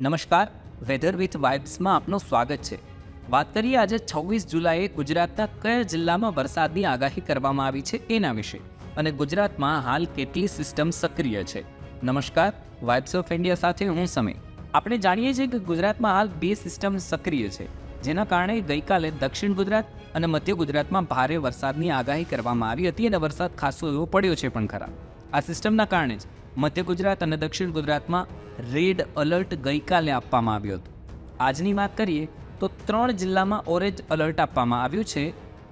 નમસ્કાર weather with વાઇબ્સમાં આપનું સ્વાગત છે. વાત કરીએ આજે છવ્વીસ જુલાઈએ ગુજરાતના કયા જિલ્લામાં વરસાદની આગાહી કરવામાં આવી છે એના વિશે અને ગુજરાતમાં હાલ કેટલી સિસ્ટમ સક્રિય છે. નમસ્કાર વાઇબ્સ ઓફ ઇન્ડિયા સાથે હું સમય આપણે જાણીએ છીએ કે ગુજરાતમાં હાલ બે સિસ્ટમ સક્રિય છે, જેના કારણે ગઈકાલે દક્ષિણ ગુજરાત અને મધ્ય ગુજરાતમાં ભારે વરસાદની આગાહી કરવામાં આવી હતી અને વરસાદ ખાસો એવો પડ્યો છે પણ ખરા. આ સિસ્ટમના કારણે જ મધ્ય ગુજરાત અને દક્ષિણ ગુજરાતમાં રેડ અલર્ટ ગઈકાલે આપવામાં આવ્યો હતો. આજની વાત કરીએ તો ત્રણ જિલ્લામાં ઓરેન્જ અલર્ટ આપવામાં આવ્યું છે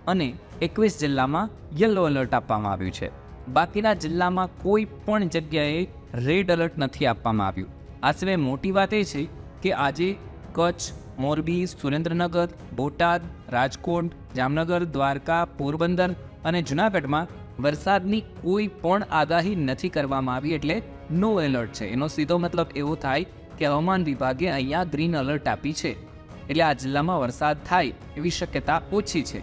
અને એકવીસ જિલ્લામાં યલો અલર્ટ આપવામાં આવ્યું છે. બાકીના જિલ્લામાં કોઈ પણ જગ્યાએ રેડ અલર્ટ નથી આપવામાં આવ્યું. આ સિવાય મોટી વાત એ છે કે આજે કચ્છ, મોરબી, સુરેન્દ્રનગર, બોટાદ, રાજકોટ, જામનગર, દ્વારકા, પોરબંદર અને જૂનાગઢમાં વરસાદની કોઈ પણ આગાહી નથી કરવામાં આવી એટલે નો એલર્ટ છે. એનો સીધો મતલબ એવો થાય કે હવામાન વિભાગે અહીંયા ગ્રીન એલર્ટ આપી છે. એટલે આ જિલ્લામાં વરસાદ થાય એવી શક્યતા ઓછી છે.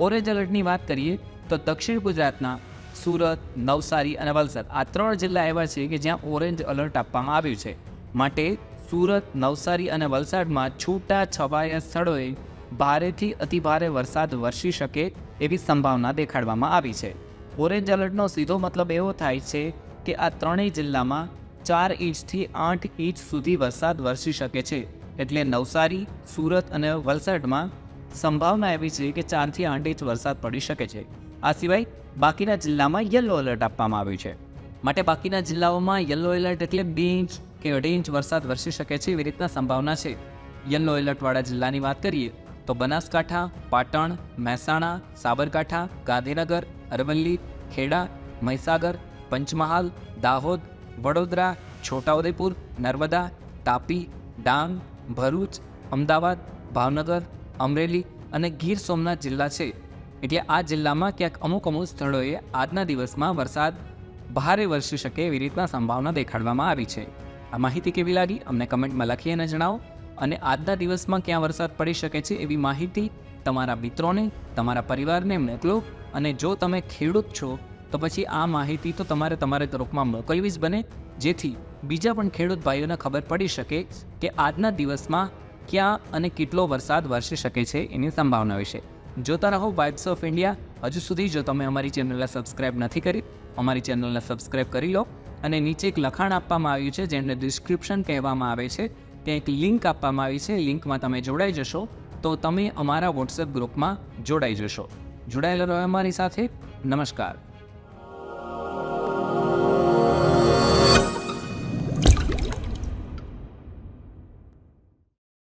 ઓરેન્જ એલર્ટની વાત કરીએ તો દક્ષિણ ગુજરાતના સુરત, નવસારી અને વલસાડ આ ત્રણ જિલ્લા એવા છે કે જ્યાં ઓરેન્જ એલર્ટ આપવામાં આવ્યું છે. માટે સુરત, નવસારી અને વલસાડમાં છૂટા છવાયા સ્થળોએ ભારેથી અતિભારે વરસાદ વરસી શકે એવી સંભાવના દેખાડવામાં આવી છે. ઓરેન્જ એલર્ટનો સીધો મતલબ એવો થાય છે કે આ ત્રણેય જિલ્લામાં ચાર ઇંચથી આઠ ઇંચ સુધી વરસાદ વરસી શકે છે. એટલે નવસારી, સુરત અને વલસાડમાં સંભાવના એવી છે કે ચારથી આઠ ઇંચ વરસાદ પડી શકે છે. આ સિવાય બાકીના જિલ્લામાં યલો એલર્ટ આપવામાં આવ્યું છે. માટે બાકીના જિલ્લાઓમાં યલો એલર્ટ એટલે બે ઇંચ કે અઢી ઇંચ વરસાદ વરસી શકે છે એવી રીતના સંભાવના છે. યલો એલર્ટવાળા જિલ્લાની વાત કરીએ તો બનાસકાંઠા, પાટણ, મહેસાણા, સાબરકાંઠા, ગાંધીનગર, અરવલ્લી, ખેડા, મહીસાગર, પંચમહાલ, દાહોદ, વડોદરા, છોટાઉદેપુર, નર્મદા, તાપી, ડાંગ, ભરૂચ, અમદાવાદ, ભાવનગર, અમરેલી અને ગીર સોમનાથ જિલ્લા છે. એટલે આ જિલ્લામાં ક્યાંક અમુક અમુક સ્થળોએ આજના દિવસમાં વરસાદ ભારે વરસી શકે એવી રીતના સંભાવના દેખાડવામાં આવી છે. આ માહિતી કેવી લાગી? અમને કમેન્ટમાં લખી અને જણાવો. અને આજના દિવસમાં ક્યાં વરસાદ પડી શકે છે એવી માહિતી તમારા મિત્રોને, તમારા પરિવારને મોકલો અને જો તમે ખેડૂત છો, તો પછી આ માહિતી તો તમારે તમારા ગ્રુપમાં મોકલવી જ બને. જેથી બીજા પણ ખેડૂત ભાઈઓને ખબર પડી શકે કે આજના દિવસમાં ક્યાં અને કેટલો વરસાદ વરસી શકે છે એની સંભાવના વિશે. જોતા રહો વાઇબ્સ ઓફ ઇન્ડિયા હજુ સુધી જો તમે અમારી ચેનલને સબસ્ક્રાઇબ નથી કરી, અમારી ચેનલને સબસ્ક્રાઇબ કરી લો અને નીચે એક લખાણ આપવામાં આવ્યું છે, જેને ડિસ્ક્રિપ્શન કહેવામાં આવે છે. ત્યાં એક લિંક આપવામાં આવી છે લિંકમાં તમે જોડાઈ જશો. તો તમે અમારા વોટ્સએપ ગ્રુપમાં જોડાઈ જશો. જોડાયેલા રહો અમારી સાથે. નમસ્કાર.